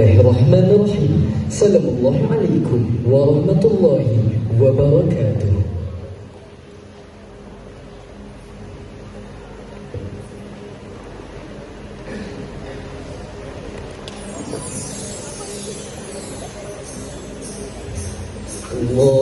الله الرحمن الرحيم. سلام الله عليكم ورحمة الله وبركاته. الله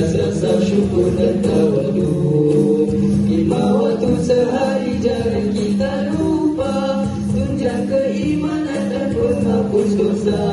sasa syukuran tawadu. Bila waktu sehari jari kita lupa. Tunjang keimanan dan penghapus dosa.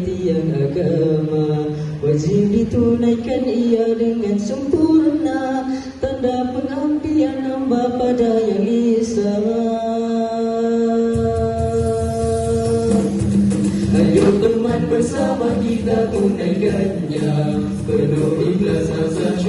Tiang agama Wajib ditunaikan ia dengan sempurna. Tanda pengabdian hamba pada yang Islam. Ayo teman bersama kita tunaikannya. Penuh ikhlas dan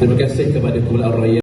Terima kasih kepada Kumpulan Raya.